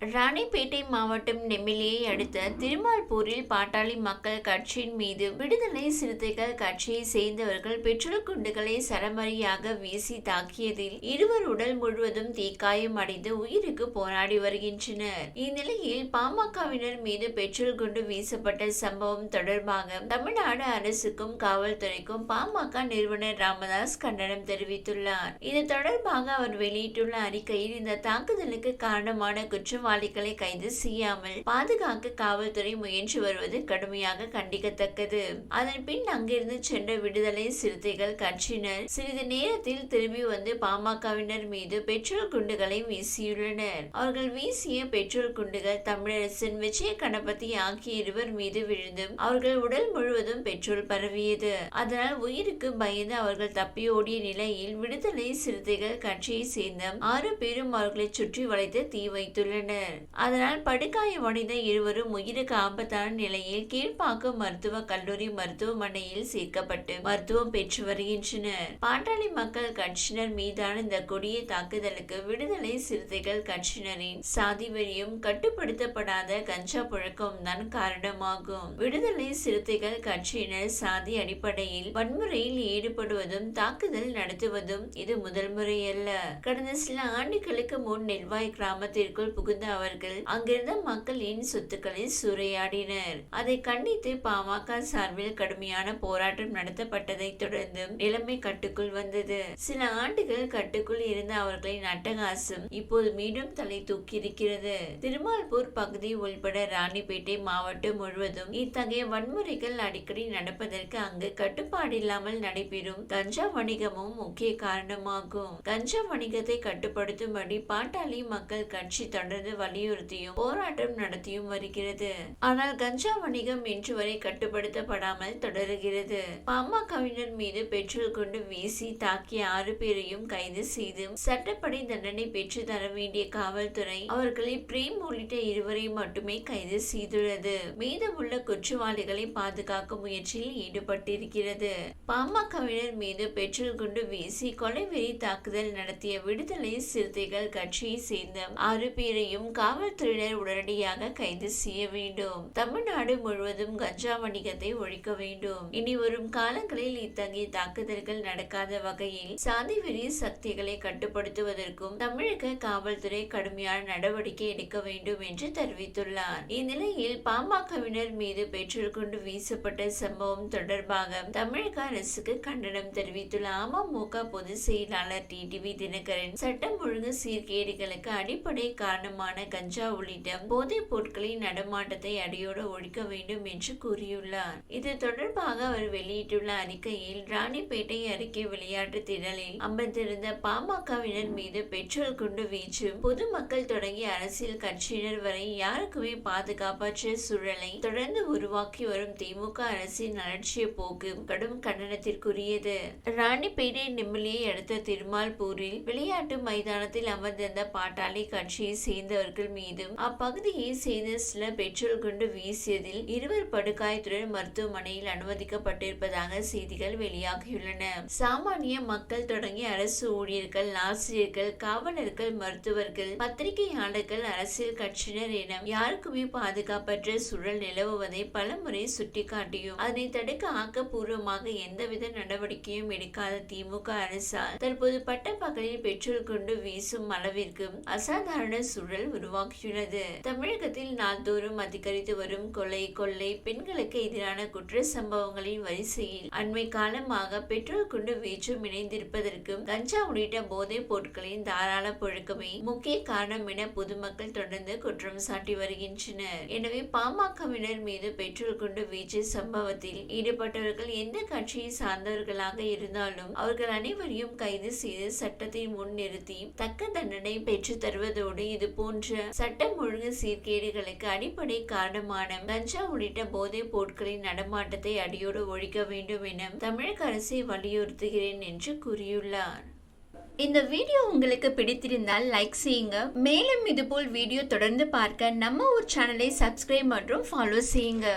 ராணிப்பேட்டை மாவட்டம் நெமிலியை அடுத்த திருமால்பூரில் பாட்டாளி மக்கள் கட்சியின் மீது விடுதலை சிறுத்தைகள் கட்சியை சேர்ந்தவர்கள் பெட்ரோல் குண்டுகளை சரமரியாக வீசி தாக்கியதில் இருவர் உடல் முழுவதும் தீக்காயம் அடைந்து உயிருக்கு போராடி வருகின்றனர். இந்நிலையில் பாமகவினர் மீது பெட்ரோல் குண்டு வீசப்பட்ட சம்பவம் தொடர்பாக தமிழ்நாடு அரசுக்கும் காவல்துறைக்கும் பாமக நிறுவனர் ராமதாஸ் கண்டனம் தெரிவித்துள்ளார். இது தொடர்பாக அவர் வெளியிட்டுள்ள அறிக்கையில் இந்த தாக்குதலுக்கு காரணமான குற்றவாளி குற்றவாளிகளை கைது செய்யாமல் பாதுகாக்க காவல்துறை முயன்று வருவது கடுமையாக கண்டிக்கத்தக்கது. அதன் பின் அங்கிருந்து சென்ற விடுதலை சிறுத்தைகள் கட்சியினர் சிறிது நேரத்தில் திரும்பி வந்து பாமகவினர் மீது பெட்ரோல் குண்டுகளை வீசியுள்ளனர். அவர்கள் வீசிய பெட்ரோல் குண்டுகள் தமிழரசன் விஜய கணபதி ஆகிய இருவர் மீது விழுந்தும் அவர்கள் உடல் முழுவதும் பெட்ரோல் பரவியது. அதனால் உயிருக்கு பயந்து அவர்கள் தப்பியோடிய நிலையில் விடுதலை சிறுத்தைகள் கட்சியை சேர்ந்த ஆறு பேரும் அவர்களை சுற்றி வளைத்து தீ வைத்துள்ளனர். அதனால் படுகாயமடைந்த இருவரும் உயிருக்கு ஆபத்தான நிலையில் கீழ்ப்பாக்கம் மருத்துவ கல்லூரி மருத்துவமனையில் சேர்க்கப்பட்டு மருத்துவம் பெற்று வருகின்றனர். பாட்டாளி மக்கள் கட்சியினர் மீதான இந்த கொடிய தாக்குதலுக்கு விடுதலை சிறுத்தைகள் கட்சியினரின் சாதி வெறியும் கட்டுப்படுத்தப்படாத கஞ்சா புழக்கம் தான் காரணமாகும். விடுதலை சிறுத்தைகள் கட்சியினர் சாதி அடிப்படையில் வன்முறையில் ஈடுபடுவதும் தாக்குதல் நடத்துவதும் இது முதல் முறையல்ல. கடந்த சில ஆண்டுகளுக்கு முன் நெல்வாய் கிராமத்திற்குள் புகுந்த அவர்கள் அங்கிருந்த மக்களின் சொத்துக்களை சூறையாடினர் அதை கண்டித்து பாமக சார்பில் கடுமையான போராட்டம் நடத்தப்பட்டதை தொடர்ந்து நிலைமை கட்டுக்குள் வந்தது. சில ஆண்டுகள் கட்டுக்குள் இருந்த அவர்களின் அட்டகாசம் இப்போது மீண்டும் தலை தூக்கி இருக்கிறது திருமால்பூர் பகுதி உள்பட ராணிப்பேட்டை மாவட்டம் முழுவதும் இத்தகைய வன்முறைகள் அடிக்கடி நடப்பதற்கு அங்கு கட்டுப்பாடு இல்லாமல் நடைபெறும் கஞ்சா வணிகமும் முக்கிய காரணமாகும். கஞ்சா வணிகத்தை கட்டுப்படுத்தும்படி பாட்டாளி மக்கள் கட்சி தொடர்ந்து வலியுறுத்தியும் போராட்டம் நடத்தியும் வருகிறது. ஆனால் கஞ்சா வணிகம் இன்று வரை கட்டுப்படுத்தப்படாமல் தொடருகிறது. பாமகவினர் மீது பெட்ரோல் கொண்டு வீசி தாக்கிய ஆறு பேரையும் கைது செய்து சட்டப்படி தண்டனை பெற்று தர வேண்டிய காவல்துறை அவர்களை பிரேம் உள்ளிட்ட இருவரை மட்டுமே கைது செய்துள்ளது. மீதமுள்ள குற்றவாளிகளை பாதுகாக்கும் முயற்சியில் ஈடுபட்டிருக்கிறது. பாமகவினர் மீது பெட்ரோல் குண்டு வீசி கொலைவெறி தாக்குதல் நடத்திய விடுதலை சிறுத்தைகள் கட்சியை சேர்ந்த ஆறு பேரையும் காவல்துறையினர் உடனடியாக கைது செய்ய வேண்டும். தமிழ்நாடு முழுவதும் கஞ்சா வணிகத்தை ஒழிக்க வேண்டும். இனி வரும் காலங்களில் இத்தகைய தாக்குதல்கள் நடக்காத வகையில் சாதி வெறி சக்திகளை கட்டுப்படுத்துவதற்கும் தமிழக காவல்துறை கடுமையான நடவடிக்கை எடுக்க வேண்டும் என்று தெரிவித்துள்ளார். இந்நிலையில் பாமகவினர் மீது பெட்ரோல் கொண்டு வீசப்பட்ட சம்பவம் தொடர்பாக தமிழக அரசுக்கு கண்டனம் தெரிவித்துள்ள அமமுக பொதுச் செயலாளர் டிடிவி தினகரன் சட்டம் ஒழுங்கு சீர்கேடுகளுக்கு அடிப்படை காரணமான கஞ்சா உள்ளிட்ட போதைப் பொருட்களின் நடமாட்டத்தை அடியோடு ஒழிக்க வேண்டும் என்று கூறியுள்ளார். இது தொடர்பாக அவர் வெளியிட்டுள்ள அறிக்கையில் ராணிப்பேட்டை அருகே விளையாட்டு திடலில் அமர்ந்திருந்த பாமகவினர் மீது பெட்ரோல் குண்டு வீச்சும் பொதுமக்கள் தொடங்கி அரசியல் கட்சியினர் வரை யாருக்குமே பாதுகாப்பற்ற சூழலை தொடர்ந்து உருவாக்கி வரும் திமுக அரசின் அலட்சிய போக்கு கடும் கண்டனத்திற்குரியது. ராணிப்பேட்டை நிம்மலியை அடுத்த திருமால்பூரில் விளையாட்டு மைதானத்தில் அமர்ந்திருந்த பாட்டாளி கட்சியை சேர்ந்த சேர்ந்தவர்கள் மீதும். அப்பகுதியை சேர்ந்த சில பெட்ரோல் குண்டு வீசியதில் இருவர் படுகாயத்துடன் மருத்துவமனையில் அனுமதிக்கப்பட்டிருப்பதாக செய்திகள் வெளியாகியுள்ளன. சாமானிய மக்கள் தொடங்கி அரசு ஊழியர்கள் ஆசிரியர்கள் காவலர்கள் மருத்துவர்கள் பத்திரிகையாளர்கள் அரசியல் கட்சியினர் என யாருக்குமே பாதுகாப்பற்ற சூழல் நிலவுவதை பலமுறை சுட்டிக்காட்டியும் அதனை தடுக்க ஆக்கப்பூர்வமாக எந்தவித நடவடிக்கையும் எடுக்காத திமுக அரசால் தற்போது பட்டப்பகலில் பெட்ரோல் கொண்டு வீசும் அளவிற்கு அசாதாரண சூழல் உருவாக்கியுள்ளது. தமிழகத்தில் நாள்தோறும் அதிகரித்து வரும் கொலை கொள்ளை பெண்களுக்கு எதிரான குற்ற சம்பவங்களின் வரிசையில் அண்மை காலமாக பெட்ரோல் குண்டு வீச்சும் இணைந்திருப்பதற்கும் கஞ்சா உள்ளிட்ட போதைப் பொருட்களின் தாராள புழக்கமே முக்கிய காரணம் என பொதுமக்கள் தொடர்ந்து குற்றம் சாட்டி வருகின்றனர். எனவே பாமகவினர் மீது பெட்ரோல் கொண்டு வீச்சு சம்பவத்தில் ஈடுபட்டவர்கள் எந்த கட்சியை சார்ந்தவர்களாக இருந்தாலும் அவர்கள் அனைவரையும் கைது செய்து சட்டத்தை முன் நிறுத்தி தக்க தண்டனை பெற்று தருவதோடு இது போன்ற போன்ற சட்டம் ஒழுங்கு சீர்கேடுகளுக்கு அடிப்படை காரணமான கஞ்சா உள்ளிட்ட போதைப் பொருட்களின் நடமாட்டத்தை அடியோடு ஒழிக்க வேண்டும் என தமிழக அரசை வலியுறுத்துகிறேன் என்று கூறியுள்ளார். இந்த வீடியோ உங்களுக்கு பிடித்திருந்தால் லைக் செய்யுங்க. மேலும் இதுபோல் வீடியோ தொடர்ந்து பார்க்க நம்ம ஒரு சேனலை சப்ஸ்கிரைப் மற்றும் ஃபாலோ செய்யுங்க.